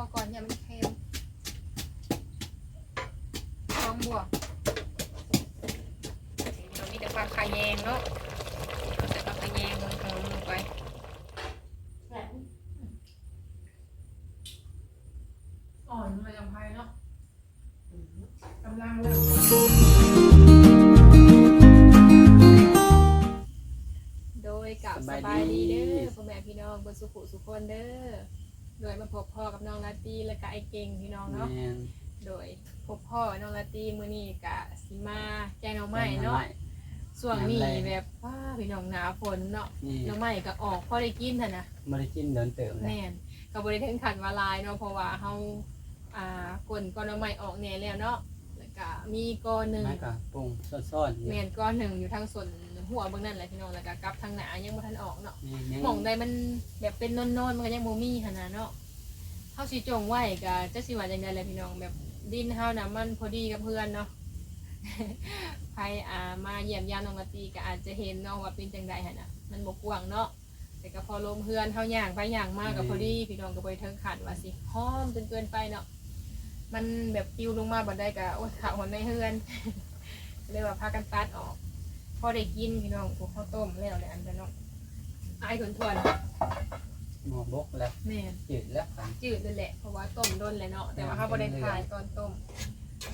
อก่อนอย่ามันเค็มลองบวกเรามีแต่ปลาคาแยงเนาะเอาแต่ปลาคาแยงมันหอมลงไป อเก่งพี่น้องเนาะ แม่นโดยพบพ่อน้องลาตีมื้อนี้กะสิมาแกงหน่อไม้เนาะส่วนนี้แบบว้าพี่น้องหนาฝนเนาะนี่หน่อไม้ก็ออกพอได้กินท่ะนะ บ่ได้กินเดินเติมเลยแม่นก็บ่ได้ถึงขั้นว่าลายเนาะเพราะว่าเฮาอ่ากลนก้อนหน่อไม้ออกแหน่แล้วเนาะแล้วก็มีก้อนหนึงมันก็ปรุงซ่อนๆอยู่แม่นก้อนหนึ่งอยู่ทางส่วนหัวเบื้องนั่นแหละพี่น้องแล้วก็กลับทางหนายังบ่ทันออกเนาะนี่ยังหม่องใดมันแบบเป็นนอนๆมันก็ยังบ่มีหั่นน่ะเนาะเฮาสิจงไว้ก็จะสิว่าจังได๋แหละพี่น้องแบบดินเฮาน่ะมันพอดีกับเพื่อนเนาะใครอ่ามาเยี่ยมยามน้องกะตีก็อาจจะเห็นเนาะว่าเป็นจังไดหั่นน่ะมันบ่กว้างเนาะแต่ก็พอลมเพื่อนเฮาย่างไปย่างมาก็พอดีพี่น้องก็บ่ได้ถึงขั้นว่าสิหอมจนเกินไปเนาะมันแบบปิวลงมาบ่ได้ก็โอ้ยขาหอนในเฮือนเลยว่าพากันตัดออก พอได้กินพี่น้องพวกข้าวต้มแล้วเลยอันกันเนาะไอายทวน หมอบกแล้วๆแม่นจืดแล้วกันจืดเลยแหละเพราะว่าต้มด้นเลยเนาะแต่ว่าเขาบ่ได้ขายตอนต้ม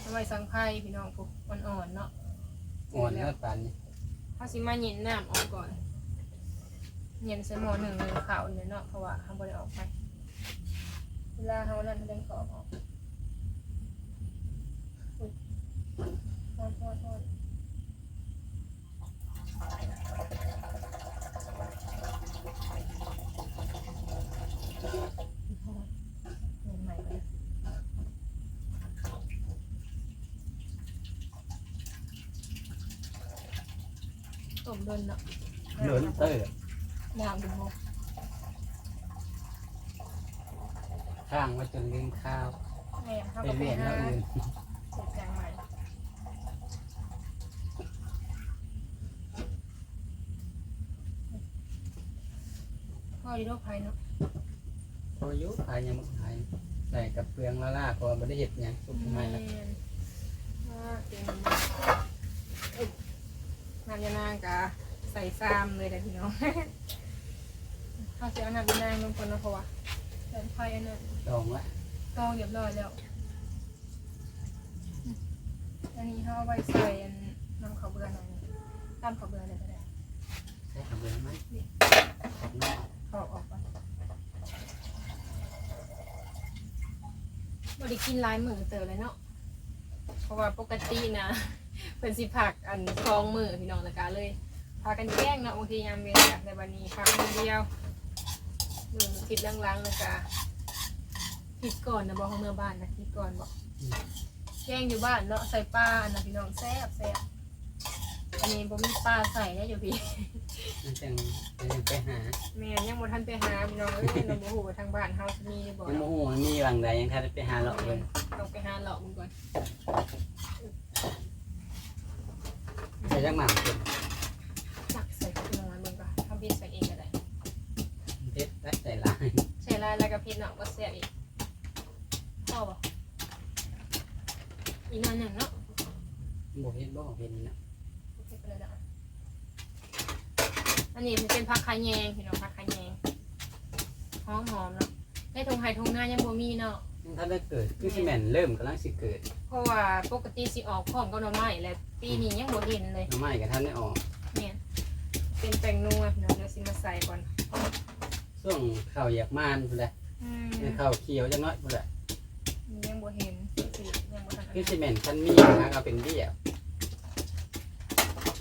ทำไมสังไพ่พี่น้องพวกอ่อนๆเนาะอ่อนแล้วปานนี้เขาสิมาเย็นน้ำออกก่อนเย็นใส่หม้อหนึ่งเลยขาวเนี่ยเนาะเพราะว่าเขาบ่ได้ออกไปเวลาเขานั่นเขาเดินกรอบออกอุ๊ยโทษโทษโทษใหม่ๆเลยต้มโดนเนาะโดนเตอร์น้ำดูโมข้างมาจนลืมข้าวแม่ข้าวไปกาแฟเรียนห้าแล้วอื่นสร็จจางใหม่พ่อดีโรคภัยเนาะ ออายุขายยังบ่ขายใส่กับเปลืองละล่าเพราะว่าบ่ได้เฮ็ดหยังสุกไม่ละแม่นว่าเก่งเอ้ยน้ำยานางกะใส่ซ้ำเลยแต่พี่น้องข้าวเสียน้ำยานางลงก่อนเนาะเพราะว่าเดินไฟอันนั้นดองละต้องเรียบร้อยแล้ว อันนี้เขาเอาไว้ใส่อันน้ำข้าวเบื่อหน่อยนึงตามข้าวเบื่อเลยก็ได้ใส่กับเปลืองไหมขอบนอกเขาออกก่อน บริกินหลายมือเตอเลยเนาะ เพราะว่าปกตินะเป็นสิผักอันคลองมือพี่น้องตะกาเลยพากันแกล้งเนาะบางทียามเวียนอยากในวันนี้พักมือเดียวมือคิดล้างๆเลยกะคิดก่อนนะบอกเขาเมื่อบ้านนะคิดก่อนบอกแกงอยู่บ้านเนาะใส่ปลาอันนะพี่น้องแซ่บแซ่บ อันนี้ผมมีปลาใส่ได้อยู่พี่ มันจังจังไปหาแม่ยังบ่ทันไปหาพี่น้องเอ้ยเราบ่ฮู้ว่าทางบ้านเฮาสิมีหรือบ่ยังบ่ฮู้ว่ามีหวังใดยังทันได้ไปหาเลาะเบิ่งต้องไปหาเลาะมันก่อนใส่จังหม่ำเพิ่นจักใส่พี่น้องมันก่อนทำบินใส่เองก็ได้เฮ็ดและใส่ลายใส่ลายแล้วก็พริกเนาะบ่แซ่บอีกพอบ่อีกหน่อยหนึงเนาะบ่เฮ็ดบ่เฮ็ดนี่นะ โอเคไปเลยเนาะอั นนี้มันเป็นผักขะแยงพี่น้องผักขะแยงหอมๆเนาะในทงไห้ทงนายังบ่มีเนาะยังทันได้เกิดคือสิแม่นเริ่มกำลังสิเกิดเพราะว่าปกติสิออกพร้อมกับหน่อไม้และปีนี้ยังบ่เห็นเลย หน้ำไม้ก็ทันได้ออก เนี่ย เป็นแป้งนัวเดี๋ยวเราสิมาใส่ก่อนช่วงข้าวอยากมานพุ่นแหละอืมคือข้าวเขียวจังน้อยพุ่นแหละยังบ่เห็นสิยังบ่ทันคือสิแม่นคันมีหาก็เป็นเบี้ยเพ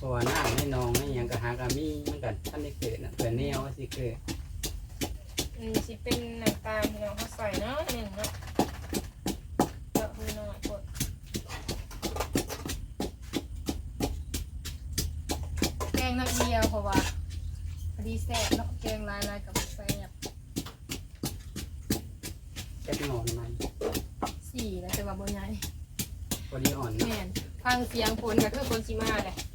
ราะว่าน้ำให้นองให้หยังก็หาก็มีมันก็ทันได้เกิดน่ะเผื่อแนวว่าสิเกิดอืมสิเป็นน้ำตาลที่เราเขาใส่เนาะหนึ่งเนาะเจาะมือหน่อยกดแกงน้ำเดียวเพราะว่าพอดีแซ่บเนาะแกงลายลายๆกับแซ่บแค่นอนมันสี่แล้วแต่ว่าบ่ใหญ่พอดีอ่อนเนาะแม่นฟังเสียงฝนก็คือคนสิมาเลยต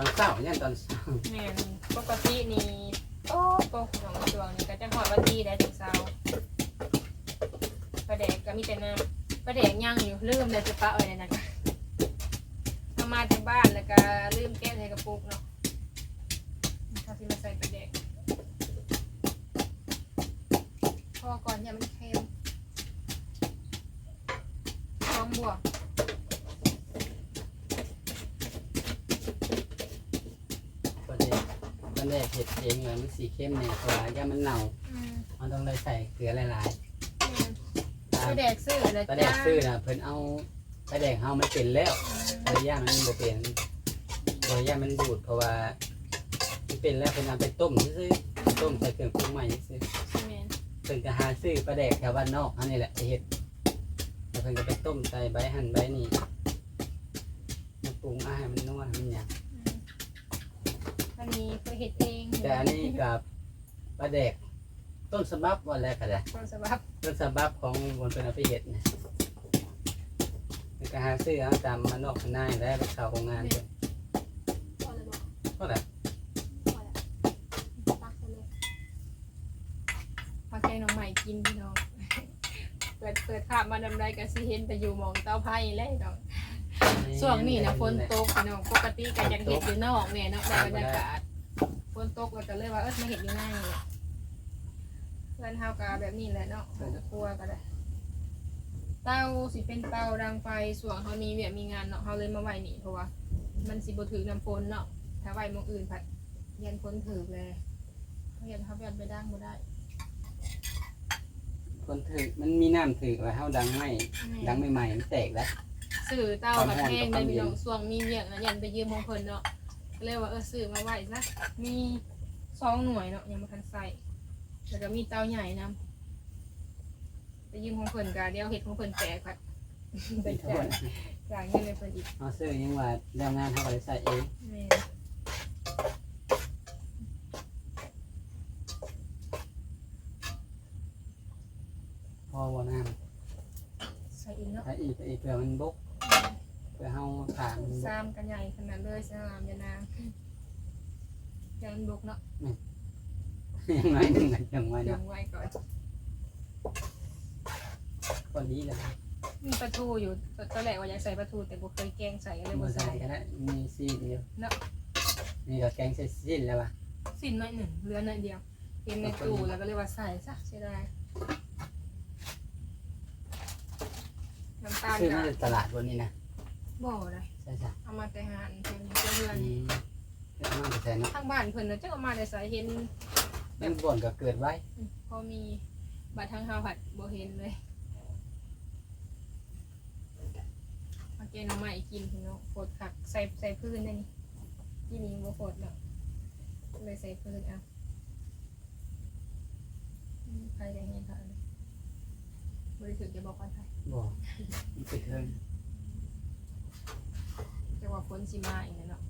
อนเช้าเนี่ยตอนเช้าแม่นปกตินี่โอ้โหของช่วงนี้ก็จะหอดวันดีได้ถึงเช้าพอมีแต่น้ำประเด็กย่างอยู่ลืมเลยจะปะไว้ในนั้นเอามาจากบ้านแล้วก็ลืมแก้ใส่กระปุกเนาะเขาสิมาใส่ประเด็กพอก่อนอย่ามัน ก็ได้เห็ดเองเลยมันสีเข้มเนี่ยเพราะว่าย่ามันเน่าอืมมันต้องเลยใส่เกลือหลายแม่นๆตาปมลาแดกซื้อเลยปลาแดกซื้อน่ะเพิ่นเอาปลาแดกเฮามันเป็นแล้วปลาย่างมันบ่เป็นปลาย่างมันบูดเพราะว่ามันเป็นแล้วเพิ่นเอาไปต้มซื่อๆต้มใส่เครื่องปรุงใหม่ซื่อ แม่นเพิ่นก็หาซื้อปลาแดกแถวบ้านนอกอันนี้แหละไปเฮ็ดแล้วเพิ่นก็ไปต้มใส่ใบหั่นใบนี่มาปรุงอาหารมันนัวมันหยัง อืมอันนี้เคยเห็ดเองแต่อันนี้กับปลาแดก ต้นสบับว่าแล้วก็ได้ต้นสบับต้นสบับของบนเป็นเอาไปเฮ็ดนะแล้วก็หาซื้อเอาตามมานอกข้างในแล้วไปเข้าโรงงานเพิ่นพอเลยบอกก็แหละพอแล้วตักไปเลยพอแกงน้องใหม่กินพี่น้อง เปิดเปิดภาพมาดำไรกันสิเห็นแต่อยู่หมองเต้าไผ่เลยน้อง ช่วงนี้นะฝนตกพี่น้องปกติก็ยังเห็ดอยู่นอกเนี่ยเนาะแต่บรรยากาศฝนตกเราก็เลยว่าเออมาเห็ดอยู่ในนี่แหละเพื่อนเฮากาแบบนี้แหละเนาะมันจะกลัวก็ได้เตาสิเป็นเตาดังไฟส่วนเขามีเวียกมีงานเนาะเขาเลยมาไว้นี่เพราะว่ามันสิบ่ถือน้ำฝนเนาะถ้าไว้หมองอื่นผัดยันฝนถือเลยเขายันเขายันไปดังบ่ได้คนถือมันมีน้ำถือว่าเฮาดังไม่ดังใหม่ๆมันแตกแล้ว สื่อเตากับแห้งได้มีน้องส่วงมีเวียกนะยันไปยืมของเพิ่นเนาะก็เลยว่าเออซื้อมาไว้ซะมีสองหน่วยเนาะยังบ่ทันใส่แล้วก็มีเตาใหญ่นำไปยืมของเพิ่นก็เดี๋ยวเฮ็ดของเพิ่นแตกค่ะไปเป็นทั้งหมจ่ายดจ่ายเงินเลยเพิ่นอีกเอาซื้อยังว่าแล้วงานเฮาก็ได้ใส่เองแม่นพอบ่น้ใส่อีกเนาะำถ้าอีกก็อีกเพื่อมันบกเพื่อเฮาถามมันบกซ้ำกันใหญ่ขนาดเลยสนามยานางยังบุกเนาะยังไงหนึ่งกันยังไงยัเนาะงไว้ก่อนคนนี้แหละมีปลาทูอยู่ตตอนแรกว่าอยากใส่ปลาทูแต่บ่เคยแกงใส่เลยบ่บ่ใส่ใส่ก็ได้มีซีเดียวเนาะนี่ก็แกงใส่ซีนแล้วว่ะสิ้นน้อยหนึ่งเหลือน้อยเดียวเก็บในตู้แล้วก็เลยว่าใส่ซะเสียดายน้ำตาลซื้อก็มาจากตลาดบนนี้นะ บ่เลยใช่จ้ะเอามาแต่หานเพิ่นเพื่อนอืมเอามาแต่ใส่เนาะทางบ้านเพิ่นน่ะจักเอามาแต่ใส่เห็นมันบ่นก็เกิดไว้พอมีบัตรทางเฮาผัดบ่เห็นเลยมาเกณฑ์เอามาอีกกินพี่น้องโฟดผักใส่ใส่พื้นได้นี่กินนี้บ่โฟดเนาะเลยใส่พื้นเอาอืมใครได้เห็นค่ะอันนี้บริสุทธิ์จะบอกว่าใครบ่มันไปเทิง จะว่าฝนสิมาอีกแล้วเนาะ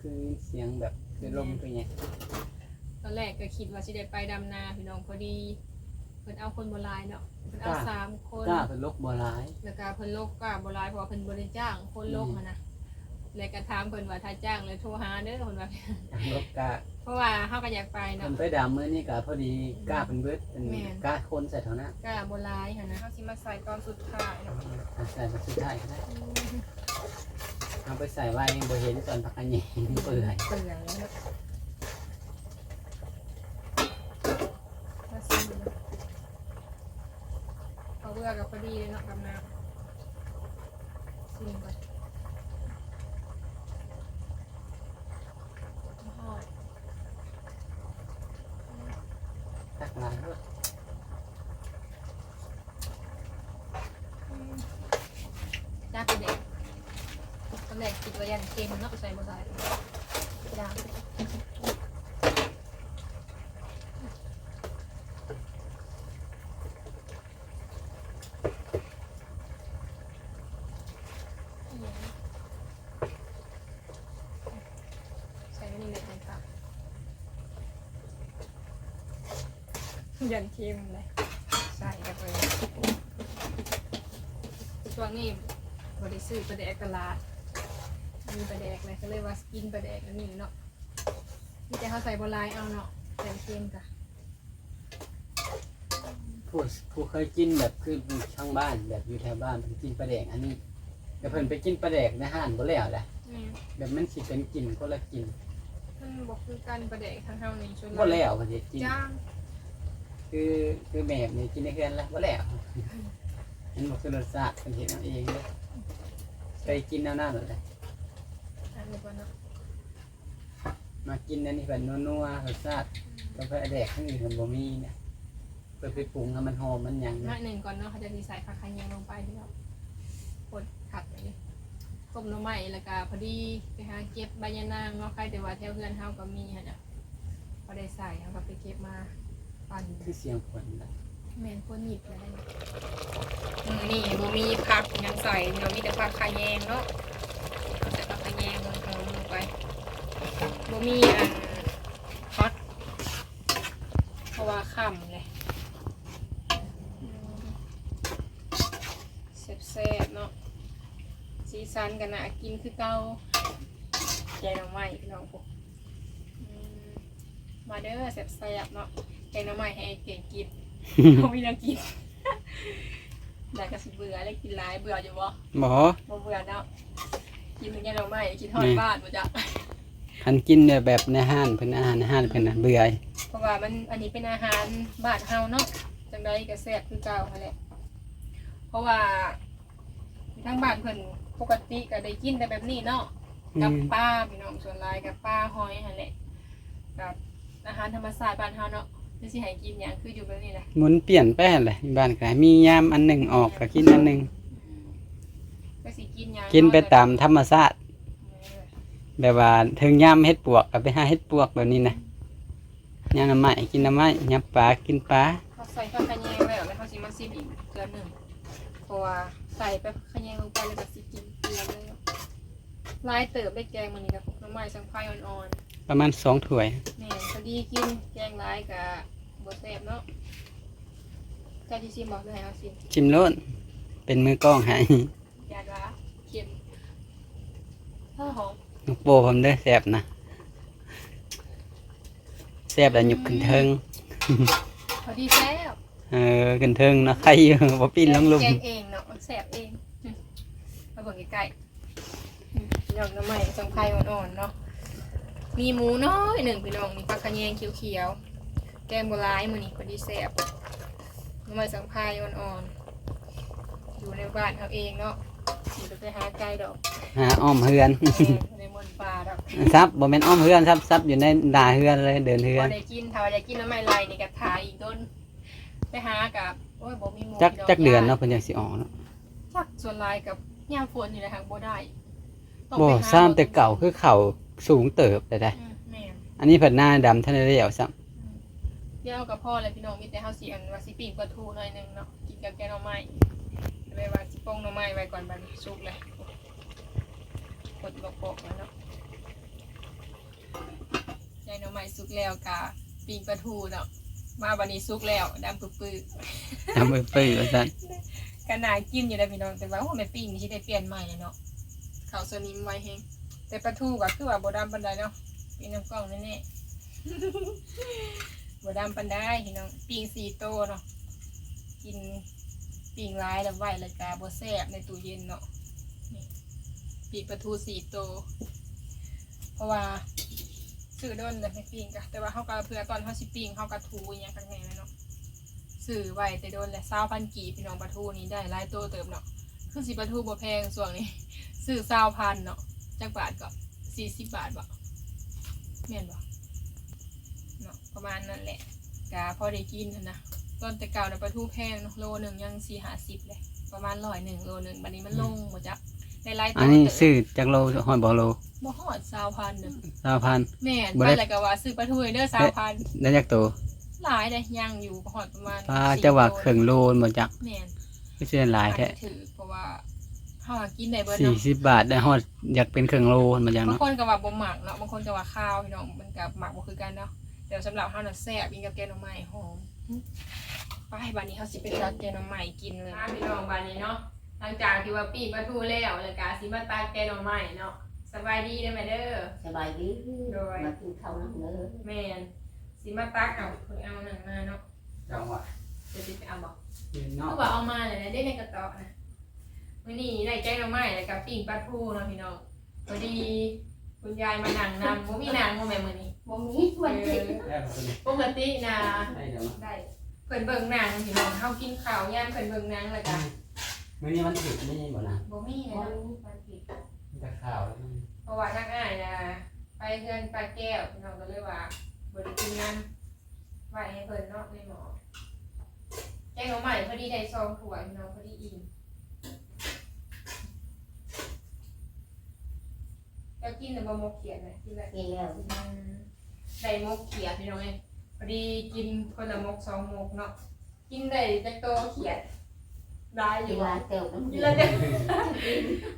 คือเสียงแบบคือลมคือไงตอนแรกก็คิดว่าสิได้ไปดำนาพี่น้องพอดีเพิ่นเอาคนโบราณเนาะเพิ่นเอาสามคนกล้าเป็นลกบ่ร้ายแล้วก็เพิ่นโลกก็บ่หลายเพราะว่าเพิ่นบ่ได้จ้างคนโลกหั้นนะแล้วก็ถามเพิ่นว่าถ้าจ้างเลยโทรหาเด้อเพิ่นว่าลกกล้าเพราะว่าเฮาก็อยากไปมัเนาะนไปดำมื้อนี้ก็พอดีกล้าเป็นเบิดเป็นแม่นกล้าคนใส่เท่านั้นก็บ่หลายหันนะเฮาสิมาใส่ตอนสุดท้ายเนาะใส่มาสุดท้ายก็ได้ เอาไปใส่ไว้ยังบ่เห็นตอนพักอันนี้เปื่อยเปื่อยแล้วนะมาซิมเนาะเอาเบื่อกับพอดีเลยเนาะกับน้ำซิมก่อนหอม ตักมาเถอะ จ้าเป็นเด็กตอน แรกคิดว่ายันเค็มเนาะใส่บ่ได้จ้าใส่ไม่นี่เลยนะครับยันเค็มเลยใส่กันไปช่วงนี้บริซื้อประแดกตลาด มีประแดกเลยก็เลยว่ากินประแดกอันนี้เนาะมีแต่เขาใส่บอลายเอาเนาะใส่เค็มจ้ะผู้ผู้ผู้เคยกินแบบคือช่างบ้านแบบอยู่แถวบ้านเพิ่นกินปลาแดกอันนี้แต่เพิ่นไปกินปลาแดกในห้างบ่แล้วแหละนี่แบบมันสิเป็นกลิ่นคนละกลิ่นมันบอกคือกันประเด็กทางเฮานี่ชวนบ่แล้วเพิ่นสิกิน จ้างคือคือแม่นี่กินในเฮือนแล้วบ่แล้วมันบ่คือรสชาติเพิ่นเฮ็ดเอาเองเด้อเคยกินแนวนั้นเลย อันนี้ก่อนเนาะมากินอันนี้แบบนัวๆรสชาติก็ไปแดกข้างอื่นมันบ่มีเนี่ยเปิดไปปรุงให้มันหอมมันหยังน้อเนี่ยยหนึ่งก่อนเนาะเขาจะดีใส่ผักขยงลงไปที่เรากดผักไปเลยต้มหน้ำใหม่แล้วก็พอดีไปหาเก็บใบยะนางเนาะใครแต่ว่าแถวเพื่อนเฮาก็มีฮะเนี่ยพอได้ใส่เขาก็ไปเก็บมาปั่นคือเสียงฝนนะแมนคนหยิบเลยมือนี่บ่มีผักหยังใส่เนาะมีแต่ผักขยงเนาะ บ่มีอันพัก เพราะว่าค่ำเลยแซ่บๆเนาะสีสันกันนะกินคือเก่าแกงหน่อไม้พี่น้องพวกอืมมาเด้อแซ่บๆเนาะแกงหน่อไม้ให้เก่งกินเขาไม่ได้กินแต่ก็สิเบื่อเลยกินหลายเบื่ออยู่บ่บ่บ่เบื่อเนาะกินแกงหน่อไม้กินทอดบ้านบ่จ้ะ คันกินเนี่ยแบบในห้างเพิ่นอาหารในห้างเพิ่นน่ะเบื่อเพราะว่ามันอันนี้เป็นอาหารบ้านเฮาเนาะจังไดก็แซ่บคือเก่าหั่นแหละเพราะว่าทางบ้านเพิ่นปกติก็ได้กินแต่แบบนี้เนาะกับป้าพี่น้องส่วนหลายกับป้าหอยหั่นแหละกับอาหารธรรมชาติบ้านเฮาเนาะคือสิให้กินหยังคืออยู่แบบนี้แหละหมุนเปลี่ยนไปหั่นแหละบ้านก็มียามอันหนึงออกก็กินอันหนึงก็สิกินหยังกินไปตามธรรมชาติ แบบว่าถึงยามเฮ็ดปวกก็ไปหาเฮ็ดปวกแบบนี้นะยามน้ำไม้กินน้ำไม้ยามปลากินปลาเขาใส่ผักขะแยงไว้แล้วเขาสิมาซิมอีกเกลือหนึงเพราะว่าใส่ไปผักขะแยงลงไปแล้วก็สิกินเกลือเลยหลายเติบได้แกงมื้อนี้กับน้ำไม้สังไฟอ่อนประมาณสองถ้วยๆแม่นพอดีกินแกงหลายก็บ่แซ่บเนาะเจ้าสิซิมบอกเลยเอาซิมชิมโลดเป็นมือกล้องให้ยานว่าเค็มถ้าหอม ลูกโปผมเด้อแซ่บนะแซ่บแล้วหยุบขึ้นเทิงพอดีแซ่บเออขึ้นเทิงเนาะใครอยู่บ่ปีนลงหลุมแกงเองเนาะมันแสบเองอืมมาเบิ่งใกล้ๆอืมหยอกน้ำใหม่สังไพอ่อนๆเนาะมีหมูน้อยหนึ่งพี่น้องมีปลาคะแยงเขียวๆแกงโบราณมือนี่พอดีแสบน้ำใหม่สังไพอ่อนๆอยู่ในบ้านเขาเองเนาะ อยู่ไปหาไก่ดอกหาอ้อมเฮือนแม่ในมนป่าดอกซับบ่แม่นอ้อมเฮือนซับซับอยู่ในดาเฮือนเลยเดินเฮืพออนได้กินถ้าว่าได้กินน้ำใหม่ไรนี่ก็ทาอีกต้นไปหากับโอ้ยบ่มีหมูจักพี่จักเดือนเนาะย่เพิ่นจังสิออกเนาะจักส่วนลายกับยามฝนนี่แหละทางบ่ได้ต้องบ่ไปหาซ้ำแต่เก่าคือเขาสูงเติบได้ได้อืมแม่น อันนี้เพิ่นหน้าดำท่านได้แล้วซ้ำเดี๋ยวกับพ่อเลยพี่น้องมีแต่เฮาสิอันว่าสิปิ้งปลาทูหน่อยหนึงเนาะกินกับแกงหน่อไม้ ไปว่าสิโป้งหน่อไม้ไว้ก่อนบัดนี้สุกเลยกดบอกบอกแล้วเนาะแกงหน่อไม้สุกแล้วกะปิงปลาทูเนาะมาบัดนี้สุกแล้วดำปื้อๆทำมือปื้อว่าซั่นก็น่ากินอยู่ได้พี่น้องแต่ว่าโอ้แม่ปิ้งนี่สิได้เปลี่ยนใหม่เลยเนาะข้าวสนิมไว้แฮงแต่ปลาทูก็คือว่าบ่ดำปานใดเนาะเป็นน้ำกล้องแน่ๆ บ่ดำปานใดพี่น้องปิ้งสี่โตเนาะกิน ปิ้งหลายแล้วไหวแล้วก็บ่แซบในตู้เย็นเนาะนี่ปิ้งปลาทูสี่โต เพราะว่าซื้อโดนเลยไม่ปิงกะแต่ว่าเฮาก็เผื่อตอนเฮาสิปิ้งเฮาก็ทูอยังข้างในเลยเนาะซื้อไหวแต่โดนและเศร้าพันกีพี่น้องปลาทูนี้ได้หลายตัวเติมเนาะคือสิปลาทูบ่แพงส่วนนี้ซื้อเศร้าพันเนาะจักบาทก็สี่สิบบาทบ่แม่นบ่เนาะประมาณนั้นแหละกาพอได้กินนะ ต้นแต่เก่าน่ะปลาทูแพงเนาะโลหนึ่งยังสี่ห้าสิบเลย ประมาณร้อยหนึ่งโลหนึ่งบัดนี้มันลงหมดจักได้หลายตัวอันนี้เติบซื้อจากโลฮอดบ่โลบ่ฮอดเศร้าพันหนึ่ง20,000แม่นบ่ไปได้ แล้วก็ว่าซื้อปลาทูเด้อเศร้าพันได้จักโตหลายเลยยังอยู่บ่ฮอดประมาณปลาสี่จะว่าโลครึ่งโลบ่จักแม่นคือสิได้หลายแท้ถือเพราะว่าข้าวกินได้เบิร์สี่เนาะสิบบาทได้ฮอดอยากเป็นเครื่องโลมันจังบางเนาะคนก็ว่าบ่หมักเนาะบางคนก็ว่าข้าวพี่น้องมันกับหมักบ่คือกันเนาะแต่สำหรับข้าวน่ะแซ่บกินกับแกงหน่อไม้หอม ไปบัดนี้เฮาสิไปตักแกงหน่อไม้กินเลยพี่น้องบัดนี้เนาะ หลังจากที่ว่าปิ้งปลาทูแล้วแล้วก็สิมาตักแกงหน่อไม้เนาะ สบายดีเด้อแม่เด้อ สบายดีโดยมากินข้าวน้ำเนื้อแม่นสิมาตักเอาเพิ่นเอาหนังมาเนาะจังหวะแจะติดไปเอาบอกกินนอกเขาบอกเอามาเลยนะได้ในกระเตาะนะวันนี้ได้แจ้งเราไม่เลยกับปิ้งปลาทูเนาะพี่น้องพอดี คุณยายมานั่งนำว่ามีนางว่าแม่มือนี้บ่มีวันที่แค่คนนี้ปกตินะได้เดี๋ยวมาได้เพิ่นเบิ่งหนังพี่น้องเฮากินข้าวย่านเพิ่นเบิ่งหนังแล้วกันมื้อนี้มันผิดนี่บ่นะบ่มีเลยบ่เนาะมีมันผิดมันจะข่าวแล้วมันเพราะว่าทางอ้ายนะไปเพื่อนปลาแก้วพี่น้องก็เลยว่าบ่ได้กินน้ำไว้ให้เพิ่นเนาะในหมอแกงหน่อไม้พอดีได้ซองถ้วยพี่น้องพอดีอิ่ม จะกินแต่บ่มกเขียดนะกินแล้วกินแล้วอืมได้มกเขียดพี่น้องเอ้ยพอดีกินคนละมกสองมกเนาะกินได้จักโตเขียดได้อกิยู่นว่าลาเตียวน้ำกิกินนแล้วเนี่ย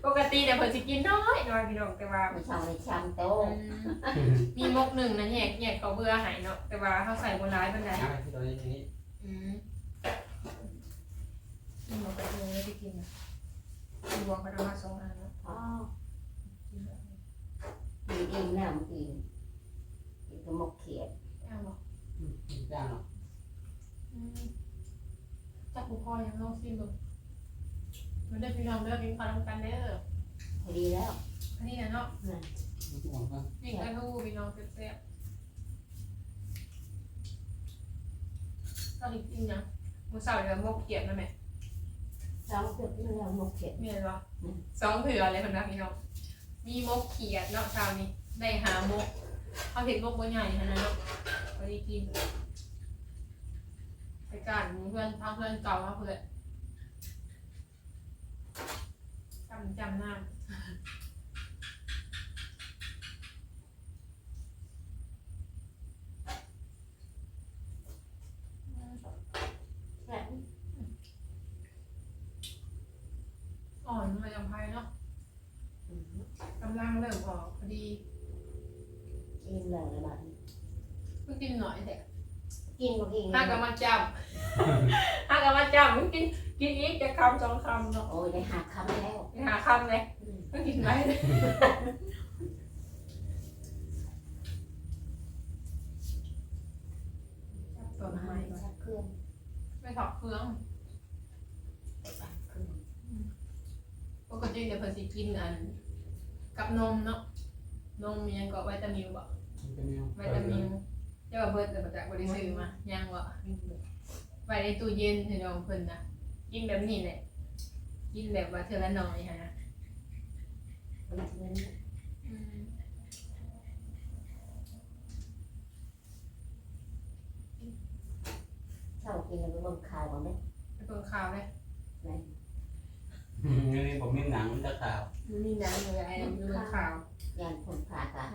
ปกติเนี่ยเพิ่นสิกินน้อยน้อยพี่น้องแต่ว่า มันชาวในชามโตอืมมีมกหนึ่งนะแยกแยกเขาเบื่อหายเนาะแต่ว่าเขาใส่บนร้ายบันไดเอาไปที่ตัวนี้นี้อืมกินหมดไปเลยไม่ได้กินนะกินรวมกันเอามาสองอันเนาะอ๋อกินแบบนี้ กินอิ่มแล้วมันกินกินกระมกเขียดอ้าวบอกอืมย่างเนาะอืมจับบุพอยังลองซิมดูมันได้พี่น้องเด้อกินข้าวทำกันเด้อพอดีแล้วอันนี้นะเนาะมันห่วงก็นี่กระทู้พี่น้องแซ่บๆก็อีกจริงนะมือเสาร์เดี๋ยวมกเกียบนะแม่สองเกือบแล้วมกเขียดมีอะไรอสองเถื่อเลยคนนะพี่น้อง มีมกเขียดเนาะเช้านี้ได้หามกเขาเห็นมกบนใหญ่ขนาดนั้นเนาะพอดีกินไปกันเพื่อนทางเพื่อนเก่ามาเพื่อนจำจำหน้า แซ่บ อ่อนมาจากไพ่เนาะ อืม กำลังเริ่มออกพอดี กินแล้วละบาด เพิ่งกินหน่อยแต่ กินบ่ กินห้ากับมาจับห้ากับมาจับมึงกินกินอีกจะคำสองคำเนาะโอ้ยได้หักคำแล้วไปหาคำเลยอืมเพิ่งกินไปเลยตัวมาทำไมให้สักเครื่องไม่ถอดเครื่องสักเครื่องปกติเดี๋ยวเพิ่นสิกินอัน กับนมเนาะนมมีหยังก็วิตามินบ่มันเป็นแนววิตามินเจ้าว่าเบิดแต่บ่จักบ่ได้ซื้อมายังบ่ไว้ในตู้เย็นพี่น้องเพิ่นนะกินแบบนี้แหละกินแบบว่าเทื่อละน้อยฮะมันเงินอืมเช้ากินแล้วก็ลงข่าวกันไหมไปเบิ่งข่าวเลยอืมนี่ผมมีหนังมันจะข่าวมันมีหนังอยู่ไอ้เบิ่งข่าวยานคนผ่าตัด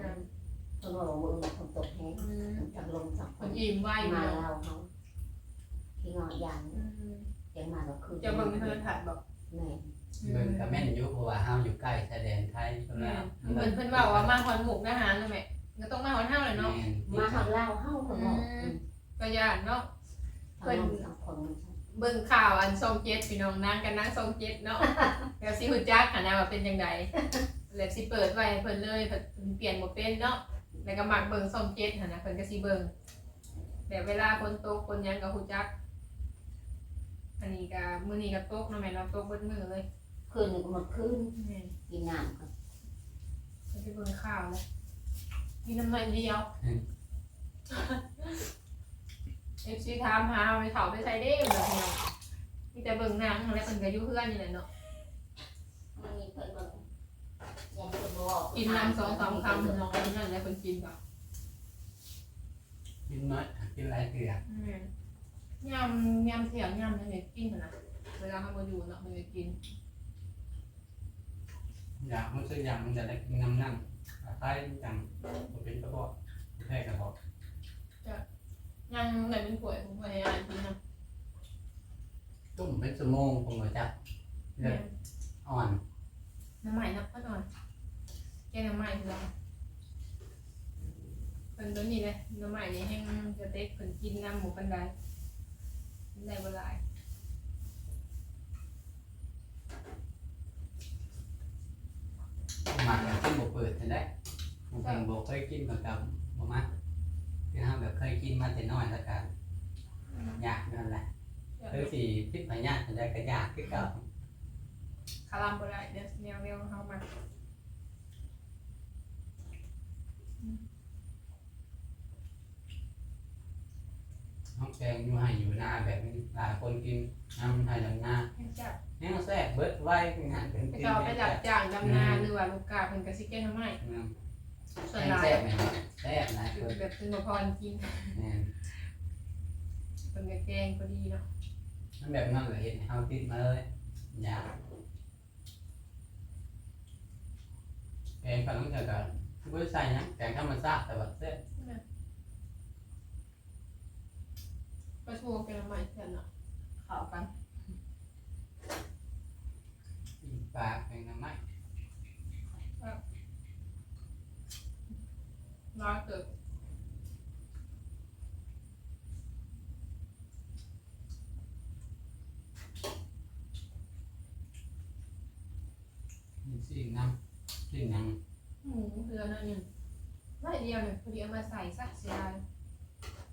คนว่ามือคนตกแห้งอืมคนจักลงสักคคนนอิ่มไหวมาเนาะเราเขาที่งอยางอืมยังมาเราคือจะเบิ่งเพิ่นถัดบอกแม่เบิ่งกับแม่นอยู่เพราะว่าห้าวอยู่ใกล้ชายแดนไทยคนละเพิ่นเพิ่นว่าว่ามาฮอนหมุกทหารเลยแม่ก็ต้องมาฮอนเฮาเลยเนาะแม่นมาหาเล่าเข้าเขาบอกก็ย่านเนาะทำนองสังคนมันใช่เบิ่งข่าวอันทรงเจ็ดพี่น้องนางกันนางทรงเจ็ดเนาะแล้วสิฮู้จักหันนะว่าเป็นจังไดแล้วสิเปิดไว้ให้เพิ่นเลยเพิ่นเปลี่ยนบ่เป็นเนาะ แล้วก็มักเบิ่งทรงเจ็ดหันนะเพิ่นก็สิเบิ่งแบบเวลาคนตกคนหยังก็ฮู้จัก อันนี้ก็มื้อนี้ก็ตกเนาะแม่เนาะตกเบิดมื้อเลยคืนหนึ่งหมดคืนแม่นกินน้ำกันไปเบิ่งข่าวเลยมีน้ำหน่อยเดียวเอฟซีถามหาไปเถาไปใส่เด้อแบบนี้มีแต่เบิ่งหนังแล้วเพิ่นก็อยู่เพื่อนนี่แหละเนาะ มันมีเพิ่นบอกยังเพิ่นบอ กกินน้ำสองสามคำน้องแล้วนั่นแหละเพิ่นกินแบบกินน้อยกินหลายเกลือยำยำเถียงยำนั่นเองกินขนาดเวลาเขามาอยู่เนาะมันจะกินอยากมันซื้ออยางมันจะได้กินน้ำนั่งใต้จังมันเป็นกระบอกแค่กระบอกยำไหนเป็นป่วยผมพยายามกินนะต้มเป็นชั่วโมงผมก็จะเลือดอ่อนน้ำใหม่นับก็หน่อย แกงน้ำใหม่คือเราเป็นตัวนี้เลยน้ำใหม่นี่แห้งกระเต็กเพิ่นกินน้ำหมูกันได้ได้บ่หลายหมักแบบที่บ่เปิดจะได้ผมเพิ่งบอกเคยกินเหมือนกับบ่มาคือห้ามแบบเคยกินมาแต่น้อยแล้วกันอยากนั่นแหละเอพิษพญาติได้กระยากคือเก่าคารัมบ่ได้เดี๋ยวแนวแนวเข้ามา ห้องแกงอยู่ให้อยู่หน้าแบบนี้หลายคนกินน้ำให้ดำหน้าให้จับแห้งแซ่บเบิดไว้งานเป็นไปกินต่อไปจับจ้างดำนาหรือว่าลูกกาเพิ่นก็สิแก้ทำไมส่วนแห้งหลายแซ่บไหมแซ่บนะคือเพิ่นแบบเป็นบ่พรกินแม่นเพิ่นก็แกงพอดีเนาะมันแบบนั้นเลยเห็นเอาติดมาเลยอย่าแกงกันต้องเจอกัน ไม่ใส่นะแกงธรรมชาติแต่ว่าแซ่บปลาทูแกงใหม่กันเนาะเข้ากันปลาแกงน้ำไม้ร้อยเกิด มีสิ่งน้ำสิ่งยัง หมูเดือนนั่นนึงไว้เดียวเนี่ยพอดีเอา มาใส่สักเสีย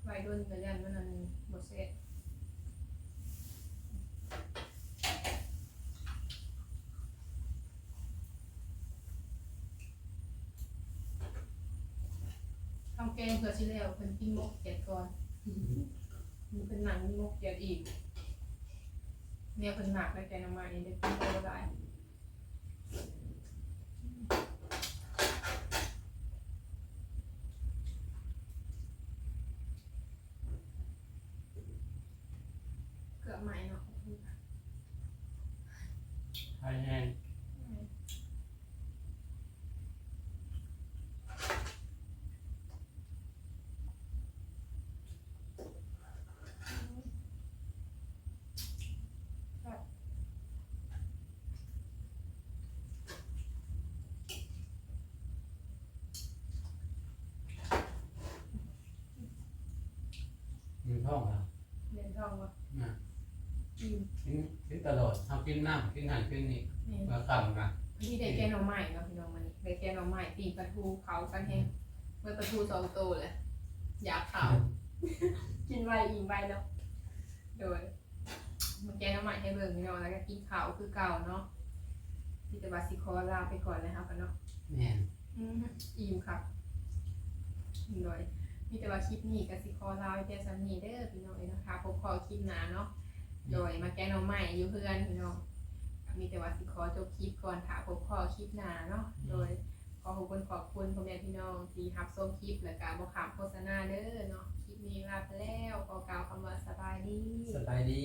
ไว้โดนกระยันมันนั่นบ่เสร็จทำแกงเผื่อสิแล้วเพิ่นกินมกเก็ดก่อนมันเป็นหนังมกเก็ดอีกเนี่ยเพิ่นหนักแล้วแกงน้ำมันนี่ได้กินก็ได้ เกือบให ม่เนาะไอ้แห้งมีท้องแล้ว เรียนทองวะ นะ อืม กินกิน ตลอดทำกินน้ำกินหันกินนี่นี่มาคำกันพี่ได้แกงหน่อไม้เนาะพี่น้องมันได้แกงหน่อไม้ปีกปลาทูเขากันแห้งเมื่อปลาทูสองโตวเลยอยากเขากินไวอิ่มไวแล้วโดยมาแกงหน่อไม้ให้เบิ่งพี่น้องแล้วก็กินข้าวคือเก่าเนาะพี่ตะวันสิคอลาไปก่อนเลยครับกันเนาะแม่นอืมอิ่มครับโดยพี่ตะวันคลิปนี้ก็สิคอลาไปแต่ซันนี่เด้อพี่น้องเอ้ยนะคะพบพอคลิปหน้าเนาะ โดยมาแกงหน่อไม้อยู่เพื่อนพี่น้องมีแต่ว่าสิขอจบคลิปก่อนถาพบข้อคลิปหน้าเนาะโดยขอขอบคุณขอบคุณพ่อแม่พี่น้องที่รับชมคลิปและการบอกขามโฆษณาเด้อเนาะคลิปนี้ลาไปแล้วขอกล่าวคำว่าสบายดีสบายดี